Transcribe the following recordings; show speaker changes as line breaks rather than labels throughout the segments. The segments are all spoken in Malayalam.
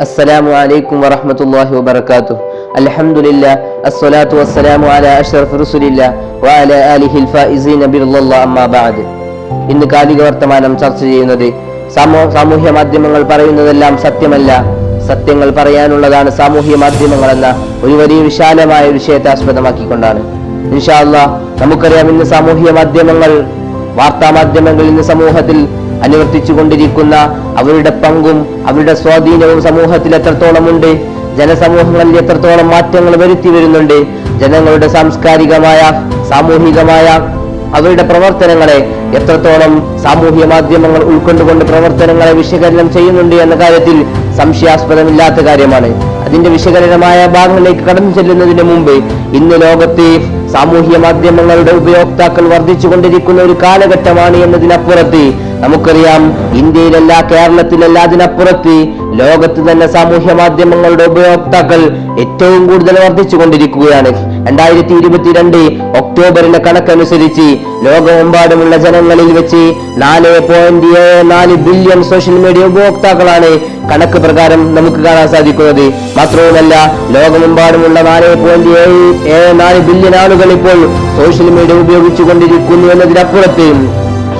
السلام عليكم ورحمة الله وبركاته الحمد لله الصلاة والسلام على أشرف رسول الله وعلى آله الفائزين برضا الله أما بعد ഇന്ന് കാലിക വർത്തമാനം ചർച്ച ചെയ്യുന്നത് സമൂ- സാമൂഹ്യ മാധ്യമങ്ങൾ പറയുന്നതെല്ലാം സത്യമല്ല സത്യങ്ങൾ പറയാനുള്ളതാണ് സാമൂഹ്യ മാധ്യമങ്ങൾ എന്ന ഒരു വലിയ വിശാലമായ വിഷയത്തെ ആസ്പദമാക്കിക്കൊണ്ടാണ് ഇൻഷാല്ല നമുക്കറിയാം ഇന്ന് സാമൂഹ്യ മാധ്യമങ്ങൾ വാർത്താ മാധ്യമങ്ങൾ ഇന്ന് സമൂഹത്തിൽ അനുവർത്തിച്ചു കൊണ്ടിരിക്കുന്ന അവരുടെ പങ്കും അവരുടെ സ്വാധീനവും സമൂഹത്തിൽ എത്രത്തോളമുണ്ട്? ജനസമൂഹങ്ങളിൽ എത്രത്തോളം മാറ്റങ്ങൾ വരുത്തി വരുന്നുണ്ട്? ജനങ്ങളുടെ സാംസ്കാരികമായ സാമൂഹികമായ അവരുടെ പ്രവർത്തനങ്ങളെ എത്രത്തോളം സാമൂഹ്യ മാധ്യമങ്ങൾ ഉൾക്കൊണ്ടുകൊണ്ട് പ്രവർത്തനങ്ങളെ വിശകലനം ചെയ്യുന്നുണ്ട് എന്ന കാര്യത്തിൽ സംശയാസ്പദമില്ലാത്ത കാര്യമാണ്. അതിന്റെ വിശകലനമായ ഭാഗങ്ങളിലേക്ക് കടന്നു ചെല്ലുന്നതിന് മുമ്പ് ഇന്ന് ലോകത്തെ സാമൂഹ്യ മാധ്യമങ്ങളുടെ ഉപയോക്താക്കൾ വർദ്ധിച്ചുകൊണ്ടിരിക്കുന്ന ഒരു കാലഘട്ടമാണ് എന്നതിനപ്പുറത്ത് നമുക്കറിയാം ഇന്ത്യയിലല്ല കേരളത്തിലല്ല അതിനപ്പുറത്ത് ലോകത്ത് തന്നെ സാമൂഹ്യ മാധ്യമങ്ങളുടെ ഉപയോക്താക്കൾ ഏറ്റവും കൂടുതൽ വർദ്ധിച്ചുകൊണ്ടിരിക്കുകയാണ്. രണ്ടായിരത്തി ഇരുപത്തിരണ്ട് ഒക്ടോബറിലെ കണക്കനുസരിച്ച് ലോകമെമ്പാടുമുള്ള ജനങ്ങളിൽ വെച്ച് നാല് പോയിന്റ് ഏഴ് നാല് ബില്യൺ സോഷ്യൽ മീഡിയ ഉപയോക്താക്കളാണ് കണക്ക് പ്രകാരം നമുക്ക് കാണാൻ സാധിക്കുന്നത്. മാത്രവുമല്ല ലോകമെമ്പാടുമുള്ള നാല് പോയിന്റ് ഏഴ് ഏഴ് നാല് ബില്യൺ ആളുകൾ ഇപ്പോൾ സോഷ്യൽ മീഡിയ ഉപയോഗിച്ചുകൊണ്ടിരിക്കുന്നു എന്നതിനപ്പുറത്ത്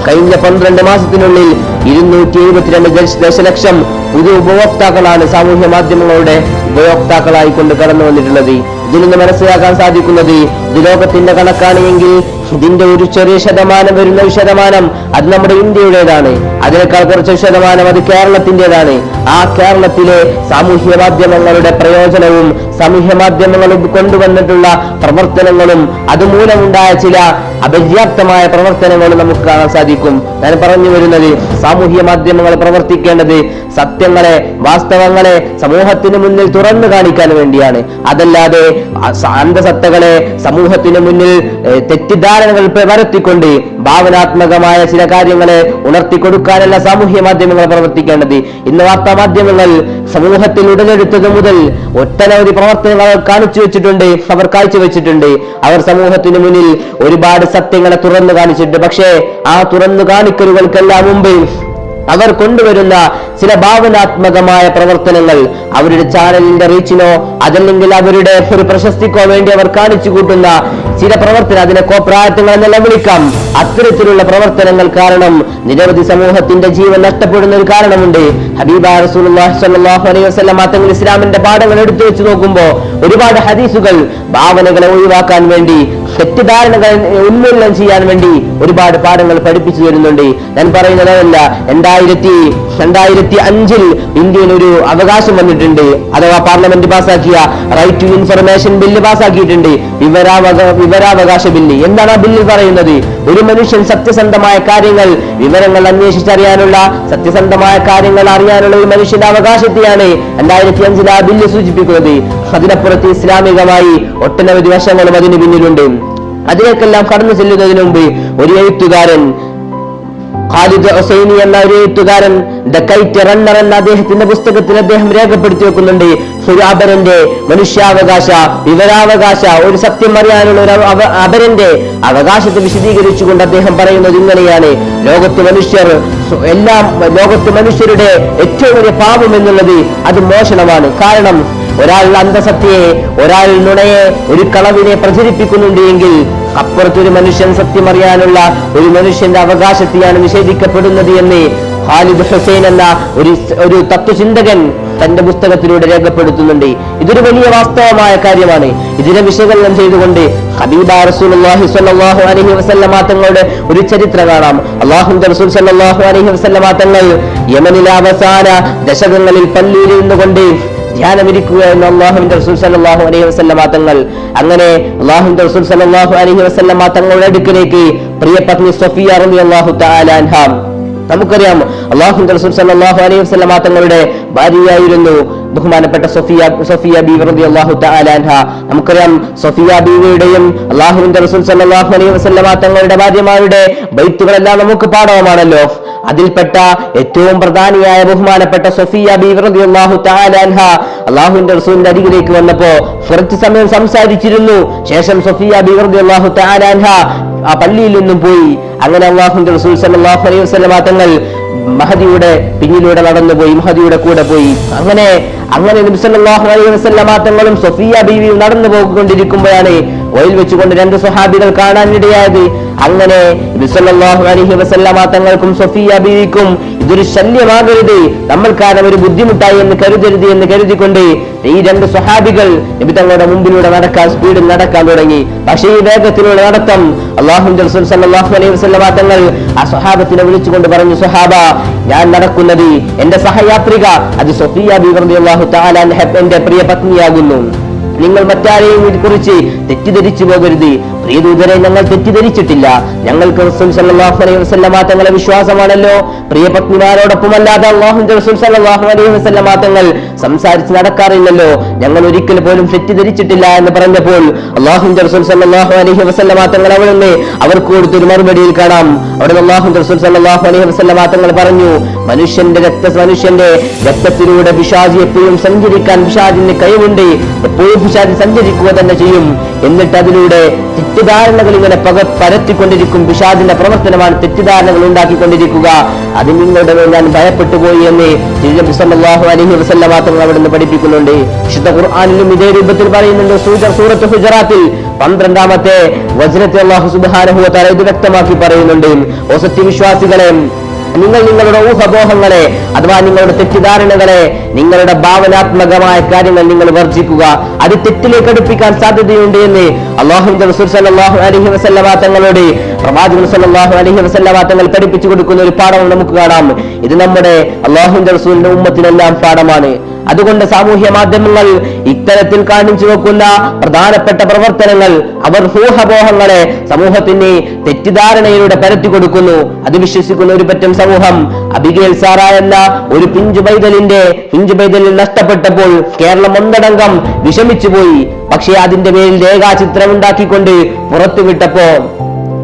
കഴിഞ്ഞ പന്ത്രണ്ട് മാസത്തിനുള്ളിൽ ഇരുന്നൂറ്റി എഴുപത്തിരണ്ട് ദശ- ദശലക്ഷം പുതിയ ഉപഭോക്താക്കളാണ് സാമൂഹ്യ മാധ്യമങ്ങളുടെ ഉപയോക്താക്കളായി കൊണ്ട് കടന്നു വന്നിട്ടുള്ളത്. ഇതിൽ നിന്ന് മനസ്സിലാക്കാൻ സാധിക്കുന്നത് ഇത് ലോകത്തിന്റെ കണക്കാണ് എങ്കിൽ ഇതിന്റെ ഒരു ചെറിയ ശതമാനം വരുന്ന ശതമാനം അത് നമ്മുടെ ഇന്ത്യയുടേതാണ്. അതിനേക്കാൾ കുറച്ച് ശതമാനം അത് കേരളത്തിന്റെതാണ് ആ കേരളത്തിലെ സാമൂഹ്യ മാധ്യമങ്ങളുടെ പ്രയോജനവും സാമൂഹ്യ മാധ്യമങ്ങൾ കൊണ്ടുവന്നിട്ടുള്ള പ്രവർത്തനങ്ങളും അതുമൂലമുണ്ടായ ചില അപര്യാപ്തമായ പ്രവർത്തനങ്ങളും നമുക്ക് കാണാൻ സാധിക്കും. ഞാൻ പറഞ്ഞു വരുന്നത് സാമൂഹ്യ മാധ്യമങ്ങൾ പ്രവർത്തിക്കേണ്ടത് സത്യങ്ങളെ വാസ്തവങ്ങളെ സമൂഹത്തിന് മുന്നിൽ തുറന്നു കാണിക്കാൻ വേണ്ടിയാണ്. അതല്ലാതെ അന്ധസത്തകളെ സമൂഹത്തിന് മുന്നിൽ തെറ്റിദ്ധാരണകൾ പരത്തിക്കൊണ്ട് ഭാവനാത്മകമായ ചില കാര്യങ്ങളെ ഉണർത്തിക്കൊടുക്കാനല്ല സാമൂഹ്യ മാധ്യമങ്ങൾ പ്രവർത്തിക്കേണ്ടത്. ഇന്ന് വാർത്താ മാധ്യമങ്ങൾ സമൂഹത്തിൽ ഉടലെടുത്തത് മുതൽ ഒട്ടനവധി പ്രവർത്തനങ്ങൾ അവർ കാണിച്ചു വെച്ചിട്ടുണ്ട് അവർ കാഴ്ചവെച്ചിട്ടുണ്ട് അവർ സമൂഹത്തിന് മുന്നിൽ ഒരുപാട് സത്യങ്ങളെ തുറന്നു കാണിച്ചിട്ടുണ്ട്. പക്ഷേ ആ തുറന്നു കാണിക്കലുകൾക്കെല്ലാം മുമ്പ് അവർ കൊണ്ടുവരുന്ന ചില ഭാവനാത്മകമായ പ്രവർത്തനങ്ങൾ അവരുടെ ചാനലിന്റെ റീച്ചിനോ അതല്ലെങ്കിൽ അവരുടെ ഒരു പ്രശസ്തിക്കോ വേണ്ടി അവർ കാണിച്ചു കൂട്ടുന്ന ചില പ്രവർത്തനം അതിനെ കോപ്രായത്തങ്ങൾ എന്നെല്ലാം വിളിക്കാം. അത്തരത്തിലുള്ള പ്രവർത്തനങ്ങൾ കാരണം നിരവധി സമൂഹത്തിന്റെ ജീവൻ നഷ്ടപ്പെടുന്ന ഒരു കാരണമുണ്ട്. ഹബീബ അലൈഹി ഇസ്ലാമിന്റെ പാഠങ്ങൾ എടുത്തു വെച്ച് നോക്കുമ്പോൾ ഒരുപാട് ഹദീസുകൾ ഭാവനകളെ ഒഴിവാക്കാൻ വേണ്ടി തെറ്റിദ്ധാരണകൾ ഉന്മൂലനം ചെയ്യാൻ വേണ്ടി ഒരുപാട് പാഠങ്ങൾ പഠിപ്പിച്ചു തരുന്നുണ്ട്. ഞാൻ പറയുന്നതല്ല രണ്ടായിരത്തി രണ്ടായിരത്തി അഞ്ചിൽ ഇന്ത്യയിൽ ഒരു അവകാശം വന്നിട്ടുണ്ട്. അഥവാ പാർലമെന്റ് പാസാക്കിയ റൈറ്റ് ടു ഇൻഫർമേഷൻ ബില്ല് പാസാക്കിയിട്ടുണ്ട് വിവരാവക വിവരാവകാശ ബില്ല് എന്താണ് ആ ബില്ലിൽ പറയുന്നത്? ഒരു മനുഷ്യൻ സത്യസന്ധമായ കാര്യങ്ങൾ വിവരങ്ങൾ അന്വേഷിച്ചറിയാനുള്ള സത്യസന്ധമായ കാര്യങ്ങൾ അറിയാനുള്ള ഒരു മനുഷ്യന്റെ അവകാശത്തെയാണ് രണ്ടായിരത്തി അഞ്ചിൽ ആ ബില്ല് സൂചിപ്പിക്കുന്നത്. അതിനപ്പുറത്ത് ഇസ്ലാമികമായി ഒട്ടനവധി വശങ്ങളും അതിന് പിന്നിലുണ്ട്. അതിലേക്കെല്ലാം കടന്നു ചെല്ലുന്നതിന് മുമ്പ് ഒരു എഴുത്തുകാരൻ ഖാലിദ് ഹുസൈനി എന്ന ഒരു എഴുത്തുകാരൻ ദ കൈറ്റ് റണ്ണർ എന്ന അദ്ദേഹത്തിന്റെ പുസ്തകത്തിൽ അദ്ദേഹം രേഖപ്പെടുത്തി വെക്കുന്നുണ്ട്. സുരാബരന്റെ മനുഷ്യാവകാശ വിവരാവകാശ ഒരു സത്യം അറിയാനുള്ള ഒരു അപരന്റെ അവകാശത്തെ വിശദീകരിച്ചുകൊണ്ട് അദ്ദേഹം പറയുന്നത് ഇങ്ങനെയാണ്. ലോകത്ത് മനുഷ്യർ എല്ലാം ലോകത്ത് മനുഷ്യരുടെ ഏറ്റവും വലിയ പാപം എന്നുള്ളത് അത് മോഷണമാണ്. കാരണം ഒരാൾ അന്ധസത്യയെ ഒരാൾ നുണയെ ഒരു കളവിനെ പ്രചരിപ്പിക്കുന്നുണ്ട് എങ്കിൽ അപ്പുറത്തൊരു മനുഷ്യൻ സത്യമറിയാനുള്ള ഒരു മനുഷ്യന്റെ അവകാശത്തെയാണ് നിഷേധിക്കപ്പെടുന്നത് എന്ന് ഖാലിദ് ഹുസൈൻ എന്ന ഒരു ഒരു തത്വചിന്തകൻ തന്റെ പുസ്തകത്തിലൂടെ രേഖപ്പെടുത്തുന്നുണ്ട്. ഇതൊരു വലിയ വാസ്തവമായ കാര്യമാണ്. ഇതിനെ വിശകലനം ചെയ്തുകൊണ്ട് ഹബീബ റസൂലുള്ളാഹി സ്വല്ലല്ലാഹു അലൈഹി വസല്ലമ തങ്ങളുടെ ഒരു ചരിത്രം കാണാം. അള്ളാഹു റസൂൽ സ്വല്ലല്ലാഹു അലൈഹി വസല്ലമ തങ്ങൾ യമനിലെ അവസാന ദശകങ്ങളിൽ പള്ളിയിൽ നിന്നുകൊണ്ട് ധ്യാനമിരിക്കുക എന്ന് അള്ളാഹുവിന്റെ റസൂൽ സല്ലാഹു അലൈഹി വസല്ലമ തങ്ങൾ. അങ്ങനെ അള്ളാഹുവിന്റെ റസൂൽ സല്ലാഹു അലൈഹി വസല്ലമ തങ്ങളുടെ അടുക്കിലേക്ക് പ്രിയ പത്നി സഫിയ റളിയല്ലാഹു തആല അൻഹ നമുക്കറിയാം. അള്ളാഹു റസൂൽ സല്ലല്ലാഹു അലൈഹി വസല്ലമ തങ്ങളുടെ ഭാര്യയായിരുന്നു. ബഹുമാനപ്പെട്ട സഫിയ സഫിയ ബീവി റളിയല്ലാഹു തആല അൻഹ. നമുക്കറിയാം സഫിയ ബീവിയുടെയും അള്ളാഹുവിന്റെ റസൂൽ സല്ലല്ലാഹു അലൈഹി വസല്ലമ തങ്ങളുടെ ഭാര്യമാരുടെ ബൈത്തുകളെല്ലാം നമുക്ക് പാഠമാണല്ലോ അതിൽപ്പെട്ട ഏറ്റവും പ്രധാനിയായ ബഹുമാനപ്പെട്ട സഫിയ ബീവി റളിയല്ലാഹു തആല അൻഹ അള്ളാഹുവിന്റെ റസൂലിന്റെ അരികിലേക്ക് വന്നപ്പോ കുറച്ച് സമയം സംസാരിച്ചിരുന്നു. ശേഷം സഫിയ ബീവി റളിയല്ലാഹു തആല അൻഹ ആ പള്ളിയിൽ നിന്നും പോയി. അങ്ങനെ അള്ളാഹുന്റെ റസൂൽ സല്ലല്ലാഹു അലൈഹി തങ്ങൾ മഹദിയുടെ പിന്നിലൂടെ നടന്നുപോയി മഹദിയുടെ കൂടെ പോയി. അങ്ങനെ അങ്ങനെ നബി സല്ലല്ലാഹു അലൈഹി വസല്ലം തങ്ങളും സൊഫിയ ബീവിയും നടന്നു പോയിക്കൊണ്ടിരിക്കുമ്പോഴാണ് ഓയിൽ വെച്ചുകൊണ്ട് രണ്ട് സ്വഹാബികൾ കാണാനിടയായത്. അങ്ങനെ നബി സല്ലല്ലാഹു അലൈഹി തങ്ങൾക്കും സൊഫിയ ബീവിക്കും ഇതൊരു ശല്യമാകരുത്. നമ്മൾ കാരണം ഒരു ബുദ്ധിമുട്ടായി എന്ന് കരുതരുത് എന്ന് കരുതിക്കൊണ്ട് ഈ രണ്ട് സ്വഹാബികൾ നബി തങ്ങളുടെ മുമ്പിലൂടെ നടക്കാൻ സ്പീഡിൽ നടക്കാൻ തുടങ്ങി. പക്ഷേ ഈ വേഗത്തിലുള്ള നടത്തം അള്ളാഹു അലൈഹി വസല്ലമ തങ്ങൾ ആ സ്വഹാബത്തിനെ വിളിച്ചുകൊണ്ട് പറഞ്ഞു സ്വഹാബ ഞാൻ നടക്കുന്നത് എന്റെ സഹയാത്രിക അത് സൊഫിയ ബീവർ റളിയല്ലാഹു താലാൻ എന്റെ പ്രിയ പത്നിയാകുന്നു. നിങ്ങൾ മറ്റാരെയും കുറിച്ച് തെറ്റിദ്ധരിച്ചു പോകരുത്. പ്രിയദൂതരെ ഞങ്ങൾ തെറ്റിദ്ധരിച്ചിട്ടില്ല. ഞങ്ങൾക്ക് റസൂൽ സല്ലല്ലാഹു അലൈഹി വസല്ലമ തങ്ങളെ വിശ്വാസമാണല്ലോ. പ്രിയ പത്നിമാരോടൊപ്പമല്ലാതെ അള്ളാഹുന്റെ റസൂൽ സല്ലല്ലാഹു അലൈഹി വസല്ലമ തങ്ങൾ സംസാരിച്ച് നടക്കാറില്ലല്ലോ. ഞങ്ങൾ ഒരിക്കൽ പോലും തെറ്റിദ്ധരിച്ചിട്ടില്ല എന്ന് പറഞ്ഞപ്പോൾ അള്ളാഹുന്റെ റസൂൽ സല്ലല്ലാഹു അലൈഹി വസല്ലമ തങ്ങൾ അവിടുന്ന് അവർക്ക് കൊടുത്തൊരു മറുപടിയിൽ കാണാം. അവിടെ അള്ളാഹുന്റെ റസൂൽ സല്ലല്ലാഹു അലൈഹി വസല്ലമ തങ്ങൾ പറഞ്ഞു മനുഷ്യന്റെ രക്ത മനുഷ്യന്റെ രക്തത്തിലൂടെ പിശാജി എപ്പോഴും സഞ്ചരിക്കാൻ പിശാജിന് കഴിവുണ്ട്. എപ്പോഴും പിശാജി സഞ്ചരിക്കുക തന്നെ ചെയ്യും. എന്നിട്ട് അതിലൂടെ തെറ്റിദ്ധാരണകൾ ഇങ്ങനെ പക പരത്തിക്കൊണ്ടിരിക്കും. പിശാജിന്റെ പ്രവർത്തനമാണ് തെറ്റിദ്ധാരണകൾ ഉണ്ടാക്കിക്കൊണ്ടിരിക്കുക. അത് നിങ്ങളുടെ മേൽ ഞാൻ ഭയപ്പെട്ടു പോയി എന്ന് അലൈഹി വസല്ലമ തങ്ങൾ അവിടുന്ന് പഠിപ്പിക്കുന്നുണ്ട്. വിശുദ്ധ ഖുർആാനിലും ഇതേ രൂപത്തിൽ പറയുന്നുണ്ട്. സൂറത്ത് ഹുജറാത്തിൽ പന്ത്രണ്ടാമത്തെ വചനത്തെ അള്ളാഹു സുബ്ഹാനഹു തല ഇത് വ്യക്തമാക്കി പറയുന്നുണ്ട്. ഓ സത്യവിശ്വാസികളെ നിങ്ങൾ നിങ്ങളുടെ ഊഹബോഹങ്ങളെ അഥവാ നിങ്ങളുടെ തെറ്റിദ്ധാരണകളെ നിങ്ങളുടെ ഭാവനാത്മകമായ കാര്യങ്ങൾ നിങ്ങൾ വർജിക്കുക. അത് തെറ്റിലേക്ക് അടുപ്പിക്കാൻ സാധ്യതയുണ്ട് എന്ന് അള്ളാഹു റസൂൽ സല്ലല്ലാഹു അലൈഹി തങ്ങളോട് പ്രവാചകൻ സല്ലല്ലാഹു അലൈഹി വസല്ലമ തങ്ങൾ പഠിപ്പിച്ചു കൊടുക്കുന്ന ഒരു പാഠം നമുക്ക് കാണാം. ഇത് നമ്മുടെ അള്ളാഹുന്റെ റസൂലിന്റെ ഉമ്മത്തിനെല്ലാം പാഠമാണ്. അതുകൊണ്ട് സാമൂഹ്യ മാധ്യമങ്ങൾ ഇത്തരത്തിൽ കാണിച്ചു വെക്കുന്ന പ്രധാനപ്പെട്ട പ്രവർത്തനങ്ങൾ അവർ ഊഹബോഹങ്ങളെ സമൂഹത്തിന് തെറ്റിദ്ധാരണയിലൂടെ പരത്തി കൊടുക്കുന്നു. അത് വിശ്വസിക്കുന്ന ഒരു പറ്റം സമൂഹം അബിഗേൽ സാറ എന്ന ഒരു പിഞ്ചു പൈതലിന്റെ പിഞ്ചു പൈതലിൽ നഷ്ടപ്പെട്ടപ്പോൾ കേരളം ഒന്നടങ്കം വിഷമിച്ചുപോയി. പക്ഷേ അതിന്റെ പേരിൽ രേഖാചിത്രം ഉണ്ടാക്കിക്കൊണ്ട് പുറത്തുവിട്ടപ്പോ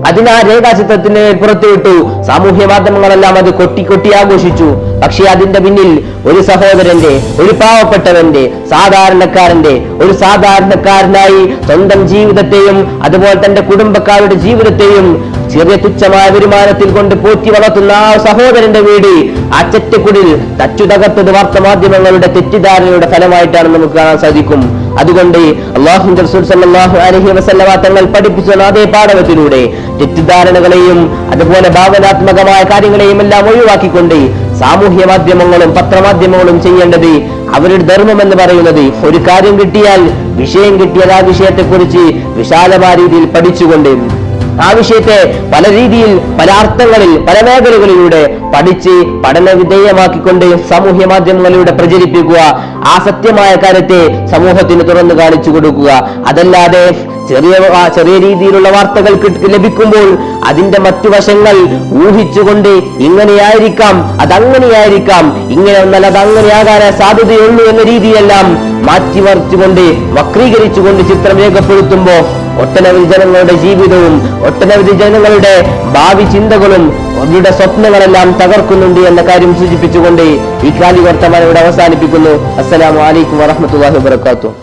അതിനാ രേഖാചിത്രത്തിന് പുറത്തുവിട്ടു. സാമൂഹ്യ മാധ്യമങ്ങളെല്ലാം അത് കൊട്ടി കൊട്ടി ആഘോഷിച്ചു. പക്ഷേ അതിന്റെ പിന്നിൽ ഒരു സഹോദരന്റെ ഒരു പാവപ്പെട്ടവന്റെ സാധാരണക്കാരന്റെ ഒരു സാധാരണക്കാരനായി സ്വന്തം ജീവിതത്തെയും അതുപോലെ തന്റെ കുടുംബക്കാരുടെ ജീവിതത്തെയും ചെറിയ തുച്ഛമായ വരുമാനത്തിൽ കൊണ്ട് പോറ്റി വളർത്തുന്ന ആ സഹോദരന്റെ വീട് ആ ചെറ്റക്കുടിൽ തച്ചു തകർത്തത് വാർത്താമാധ്യമങ്ങളുടെ തെറ്റിദ്ധാരണയുടെ ഫലമായിട്ടാണ് നമുക്ക് കാണാൻ സാധിക്കും. അതുകൊണ്ട് അള്ളാഹു റസൂൽ സല്ലല്ലാഹു അലൈഹി തങ്ങൾ പഠിപ്പിച്ച അതേ പാഠവത്തിലൂടെ തെറ്റിദ്ധാരണകളെയും അതുപോലെ ഭാവനാത്മകമായ കാര്യങ്ങളെയും എല്ലാം ഒഴിവാക്കിക്കൊണ്ട് സാമൂഹ്യ മാധ്യമങ്ങളും പത്രമാധ്യമങ്ങളും ചെയ്യേണ്ടത് അവരുടെ ധർമ്മം എന്ന് പറയുന്നത് ഒരു കാര്യം കിട്ടിയാൽ വിഷയം കിട്ടിയാൽ ആ വിഷയത്തെക്കുറിച്ച് വിശാലമായ രീതിയിൽ പഠിച്ചുകൊണ്ട് ആ വിഷയത്തെ പല രീതിയിൽ പല അർത്ഥങ്ങളിൽ പല മേഖലകളിലൂടെ പഠിച്ച് പഠന വിധേയമാക്കിക്കൊണ്ട് സാമൂഹ്യ മാധ്യമങ്ങളിലൂടെ പ്രചരിപ്പിക്കുക ആ സത്യമായ കാര്യത്തെ സമൂഹത്തിന് തുറന്നു കാണിച്ചു കൊടുക്കുക. അതല്ലാതെ ചെറിയ ചെറിയ രീതിയിലുള്ള വാർത്തകൾ ലഭിക്കുമ്പോൾ അതിന്റെ മറ്റു വശങ്ങൾ ഊഹിച്ചുകൊണ്ട് ഇങ്ങനെയായിരിക്കാം അതങ്ങനെയായിരിക്കാം ഇങ്ങനെ വന്നാൽ അത് അങ്ങനെയാകാനേ സാധ്യതയുള്ളൂ എന്ന രീതിയെല്ലാം മാറ്റിമറിച്ചുകൊണ്ട് വക്രീകരിച്ചുകൊണ്ട് ചിത്രം രേഖപ്പെടുത്തുമ്പോ ഒട്ടനവധി ജനങ്ങളുടെ ജീവിതവും ഒട്ടനവധി ജനങ്ങളുടെ ഭാവി ചിന്തകളും അവരുടെ സ്വപ്നങ്ങളെല്ലാം തകർക്കുന്നുണ്ട് എന്ന കാര്യം സൂചിപ്പിച്ചുകൊണ്ട് ഈ കാലി വർത്തമാനം ഇവിടെ അവസാനിപ്പിക്കുന്നു. അസ്സലാമു അലൈക്കും വറഹ്മത്തുള്ളാഹി വബറകാതുഹു.